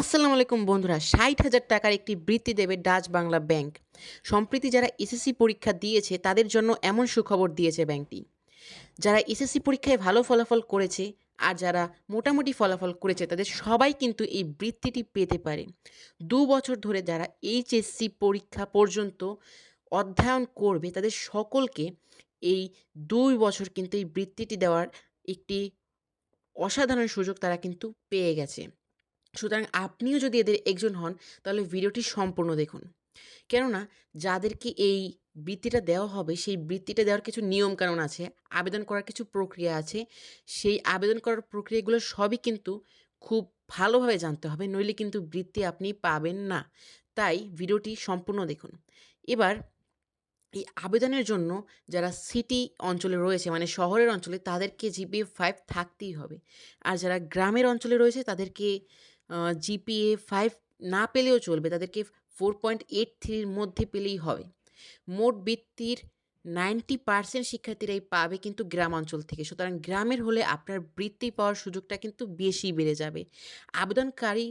আসসালামু আলাইকুম বন্ধুরা, ষাট হাজার টাকার একটি বৃত্তি দেবে ডাচ বাংলা ব্যাংক। সম্প্রতি যারা এসএসসি পরীক্ষা দিয়েছে, তাদের জন্য এমন সুখবর দিয়েছে ব্যাংকটি। যারা এসএসসি পরীক্ষায় ভালো ফলাফল করেছে আর যারা মোটামুটি ফলাফল করেছে, তাদের সবাই কিন্তু এই বৃত্তিটি পেতে পারে। দু বছর ধরে যারা এইচএসসি পরীক্ষা পর্যন্ত অধ্যয়ন করবে, তাদের সকলকে এই দুই বছর কিন্তু এই বৃত্তিটি দেওয়ার একটি অসাধারণ সুযোগ তারা কিন্তু পেয়ে গেছে। সুতরাং আপনিও যদি এদের একজন হন, তাহলে ভিডিওটি সম্পূর্ণ দেখুন। কেননা, যাদেরকে এই বৃত্তিটা দেওয়া হবে, সেই বৃত্তিটা দেওয়ার কিছু নিয়মকানুন আছে, আবেদন করার কিছু প্রক্রিয়া আছে, সেই আবেদন করার প্রক্রিয়াগুলো সবই কিন্তু খুব ভালোভাবে জানতে হবে, নইলে কিন্তু বৃত্তি আপনি পাবেন না। তাই ভিডিওটি সম্পূর্ণ দেখুন। এবার, এই আবেদনের জন্য যারা সিটি অঞ্চলে রয়েছে মানে শহরের অঞ্চলে, তাদেরকে জিপিএ ফাইভ থাকতেই হবে। আর যারা গ্রামের অঞ্চলে রয়েছে, তাদেরকে জিপিএ ফাইভ না পেলেও চলবে, তাদেরকে ফোর পয়েন্ট এইট থ্রির মধ্যে পেলেই হবে। মোট বৃত্তির নাইনটি পার্সেন্ট শিক্ষার্থীরাই পাবে কিন্তু গ্রাম অঞ্চল থেকে। সুতরাং গ্রামের হলে আপনার বৃত্তি পাওয়ার সুযোগটা কিন্তু বেশি বেড়ে যাবে। আবেদনকারী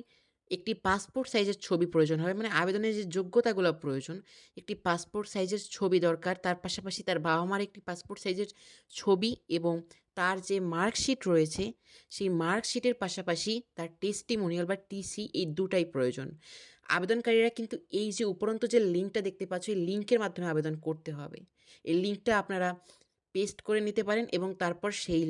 একটি পাসপোর্ট সাইজের ছবি প্রয়োজন হবে মানে আবেদনের যে যোগ্যতাগুলো প্রয়োজন, একটি পাসপোর্ট সাইজের ছবি দরকার, তার পাশাপাশি তার বাবা মার একটি পাসপোর্ট সাইজের ছবি এবং তার যে মার্কশিট রয়েছে, সেই মার্কশিটের পাশাপাশি তার টেস্টিমোনিয়াল বা টিসি এই দুটাই প্রয়োজন। আবেদনকারীরা কিন্তু এই যে উপরন্ত যে লিঙ্কটা দেখতে পাচ্ছ, এই লিঙ্কের মাধ্যমে আবেদন করতে হবে। এই লিঙ্কটা আপনারা পেস্ট করে নিতে পারেন এবং তারপর সেই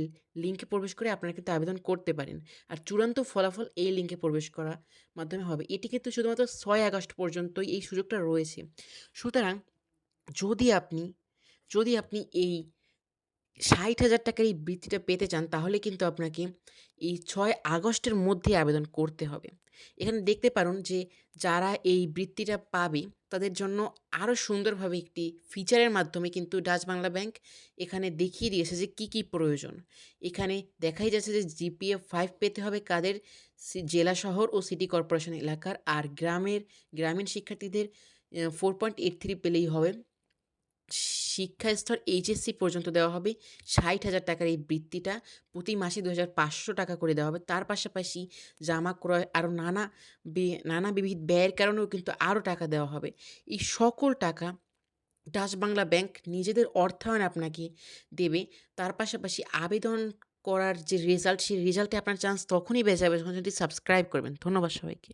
লিঙ্কে প্রবেশ করে আপনারা কিন্তু আবেদন করতে পারেন। আর চূড়ান্ত ফলাফল এই লিঙ্কে প্রবেশ করার মাধ্যমে হবে। এটি কিন্তু শুধুমাত্র ছয় আগস্ট পর্যন্তই এই সুযোগটা রয়েছে। সুতরাং যদি আপনি যদি আপনি এই ষাট হাজার টাকার এই বৃত্তিটা পেতে চান, তাহলে কিন্তু আপনাকে এই ছয় আগস্টের মধ্যে আবেদন করতে হবে। এখানে দেখতে পারুন যে যারা এই বৃত্তিটা পাবে তাদের জন্য আরও সুন্দরভাবে একটি ফিচারের মাধ্যমে কিন্তু ডাচ বাংলা ব্যাংক এখানে দেখিয়ে দিয়েছে যে কি কি প্রয়োজন। এখানে দেখাই যাচ্ছে যে জিপিএফ ফাইভ পেতে হবে কাদের জেলা শহর ও সিটি কর্পোরেশন এলাকার। আর গ্রামের, গ্রামীণ শিক্ষার্থীদের ফোর পয়েন্ট এইট থ্রি পেলেই হবে। শিক্ষা স্তর এইচএসসি পর্যন্ত দেওয়া হবে। ষাট হাজার টাকার এই বৃত্তিটা প্রতি মাসে দু হাজার পাঁচশো টাকা করে দেওয়া হবে। তার পাশাপাশি জামা ক্রয় আরও নানা নানা বিবিধ ব্যয়ের কারণেও কিন্তু আরও টাকা দেওয়া হবে। এই সকল টাকা ডাচ বাংলা ব্যাংক নিজেদের অর্থায়ন আপনাকে দেবে। তার পাশাপাশি আবেদন করার যে রেজাল্ট সেই রেজাল্টে আপনার চান্স তখনই বেঁচে যাবে যখন যদি সাবস্ক্রাইব করবেন। ধন্যবাদ সবাইকে।